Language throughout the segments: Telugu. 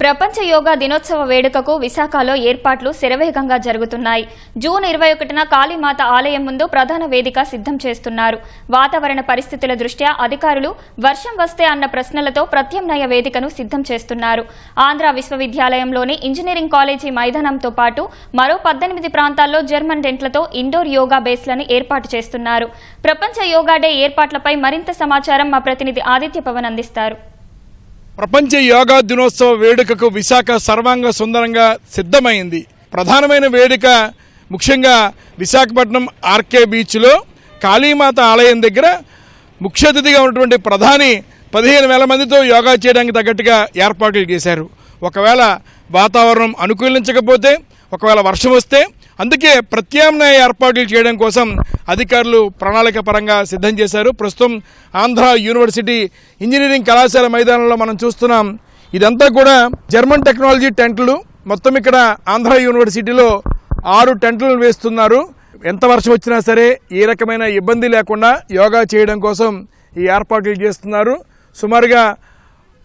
ప్రపంచ యోగా దినోత్సవ వేడుకకు విశాఖలో ఏర్పాట్లు శరవేగంగా జరుగుతున్నాయి. జూన్ ఇరవై ఒకటిన కాళీమాత ఆలయం ముందు ప్రధాన వేదిక సిద్ధం చేస్తున్నారు. వాతావరణ పరిస్థితుల దృష్ట్యా అధికారులు వర్షం వస్తే అన్న ప్రశ్నలతో ప్రత్యామ్నాయ వేదికను సిద్ధం చేస్తున్నారు. ఆంధ్ర విశ్వవిద్యాలయంలోని ఇంజనీరింగ్ కాలేజీ మైదానంతో పాటు మరో పద్దెనిమిది ప్రాంతాల్లో జర్మన్ టెంట్లతో ఇండోర్ యోగా బేస్లను ఏర్పాటు చేస్తున్నారు. ప్రపంచ యోగా డే ఏర్పాట్లపై మరింత సమాచారం మా ప్రతినిధి ఆదిత్య పవన్ అందిస్తారు. ప్రపంచ యోగా దినోత్సవ వేడుకకు విశాఖ సర్వాంగ సుందరంగా సిద్ధమైంది. ప్రధానమైన వేడుక ముఖ్యంగా విశాఖపట్నం ఆర్కే బీచ్లో కాళీమాత ఆలయం దగ్గర ముఖ్య అతిథిగా ఉన్నటువంటి ప్రధాని పదిహేను వేల మందితో యోగా చేయడానికి తగ్గట్టుగా ఏర్పాట్లు చేశారు. ఒకవేళ వాతావరణం అనుకూలించకపోతే ఒకవేళ వర్షం వస్తే అందుకే ప్రత్యామ్నాయ ఏర్పాట్లు చేయడం కోసం అధికారులు ప్రణాళిక పరంగా సిద్ధం చేశారు. ప్రస్తుతం ఆంధ్ర యూనివర్సిటీ ఇంజనీరింగ్ కళాశాల మైదానంలో మనం చూస్తున్నాం. ఇదంతా కూడా జర్మన్ టెక్నాలజీ టెంట్లు. మొత్తం ఇక్కడ ఆంధ్ర యూనివర్సిటీలో ఆరు టెంట్లను వేస్తున్నారు. ఎంత వర్షం వచ్చినా సరే ఏ రకమైన ఇబ్బంది లేకుండా యోగా చేయడం కోసం ఈ ఏర్పాట్లు చేస్తున్నారు. సుమారుగా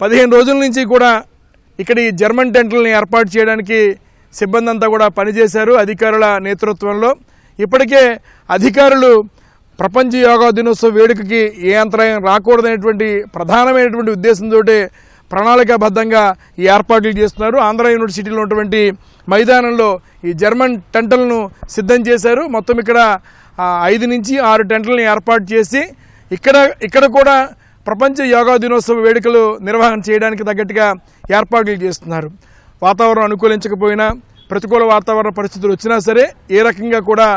పదిహేను రోజుల నుంచి కూడా ఇక్కడ ఈ జర్మన్ టెంట్లను ఏర్పాటు చేయడానికి సిబ్బంది అంతా కూడా పనిచేశారు అధికారుల నేతృత్వంలో. ఇప్పటికే అధికారులు ప్రపంచ యోగా దినోత్సవ వేడుకకి ఏ అంతరాయం రాకూడదనేటువంటి ప్రధానమైనటువంటి ఉద్దేశంతో ప్రణాళికాబద్ధంగా ఈ ఏర్పాట్లు చేస్తున్నారు. ఆంధ్ర యూనివర్సిటీలో ఉన్నటువంటి మైదానంలో ఈ జర్మన్ టెంటలను సిద్ధం చేశారు. మొత్తం ఇక్కడ ఐదు నుంచి ఆరు టెంటలను ఏర్పాటు చేసి ఇక్కడ ఇక్కడ కూడా ప్రపంచ యోగా దినోత్సవ వేడుకలు నిర్వహణ చేయడానికి తగ్గట్టుగా ఏర్పాట్లు చేస్తున్నారు. వాతావరణం అనుకూలించకపోయినా ప్రతికూల వాతావరణ పరిస్థితులు వచ్చినా సరే ఏ రకంగా కూడా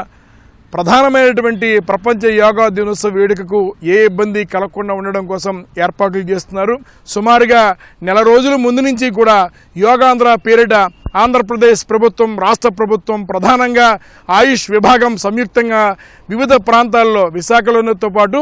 ప్రధానమైనటువంటి ప్రపంచ యోగా దినోత్సవ వేడుకకు ఏ ఇబ్బంది కలగకుండా ఉండడం కోసం ఏర్పాట్లు చేస్తున్నారు. సుమారుగా నెల రోజుల ముందు నుంచి కూడా యోగాంధ్ర పేరిట ఆంధ్రప్రదేశ్ ప్రభుత్వం రాష్ట్ర ప్రభుత్వం ప్రధానంగా ఆయుష్ విభాగం సంయుక్తంగా వివిధ ప్రాంతాల్లో విశాఖలోనితో పాటు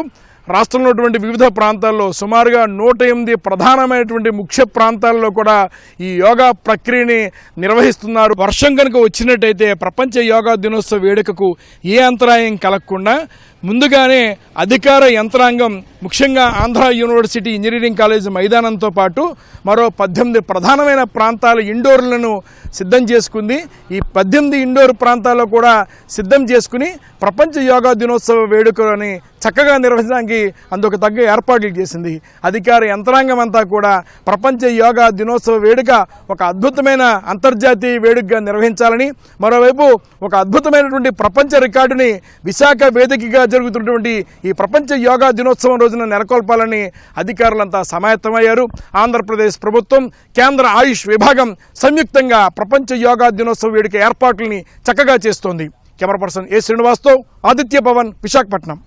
రాష్ట్రంలో ఉన్నటువంటి వివిధ ప్రాంతాల్లో సుమారుగా నూట ఎనిమిది ప్రధానమైనటువంటి ముఖ్య ప్రాంతాల్లో కూడా ఈ యోగా ప్రక్రియని నిర్వహిస్తున్నారు. వర్షం కనుక వచ్చినట్టయితే ప్రపంచ యోగా దినోత్సవ వేడుకకు ఏ అంతరాయం కలగకుండా ముందుగానే అధికార యంత్రాంగం ముఖ్యంగా ఆంధ్ర యూనివర్సిటీ ఇంజనీరింగ్ కాలేజ్ మైదానంతో పాటు మరో పద్దెనిమిది ప్రధానమైన ప్రాంతాల ఇండోర్లను సిద్ధం చేసుకుంది. ఈ పద్దెనిమిది ఇండోర్ ప్రాంతాల్లో కూడా సిద్ధం చేసుకుని ప్రపంచ యోగా దినోత్సవ వేడుకలని చక్కగా నిర్వహించడానికి అందుకు తగ్గ ఏర్పాట్లు చేసింది. అధికార యంత్రాంగం అంతా కూడా ప్రపంచ యోగా దినోత్సవ వేడుక ఒక అద్భుతమైన అంతర్జాతీయ వేడుకగా నిర్వహించాలని మరోవైపు ఒక అద్భుతమైనటువంటి ప్రపంచ రికార్డుని విశాఖ వేదికగా జరుగుతున్నటువంటి ఈ ప్రపంచ యోగా దినోత్సవం రోజున నెలకొల్పాలని అధికారులంతా సమాయత్తమయ్యారు. ఆంధ్రప్రదేశ్ ప్రభుత్వం కేంద్ర ఆయుష్ విభాగం సంయుక్తంగా ప్రపంచ యోగా దినోత్సవ వేడుక ఏర్పాట్లని చక్కగా చేస్తోంది. కెమెరా పర్సన్ ఏ శ్రీనివాస్తో ఆదిత్య భవన్ విశాఖపట్నం.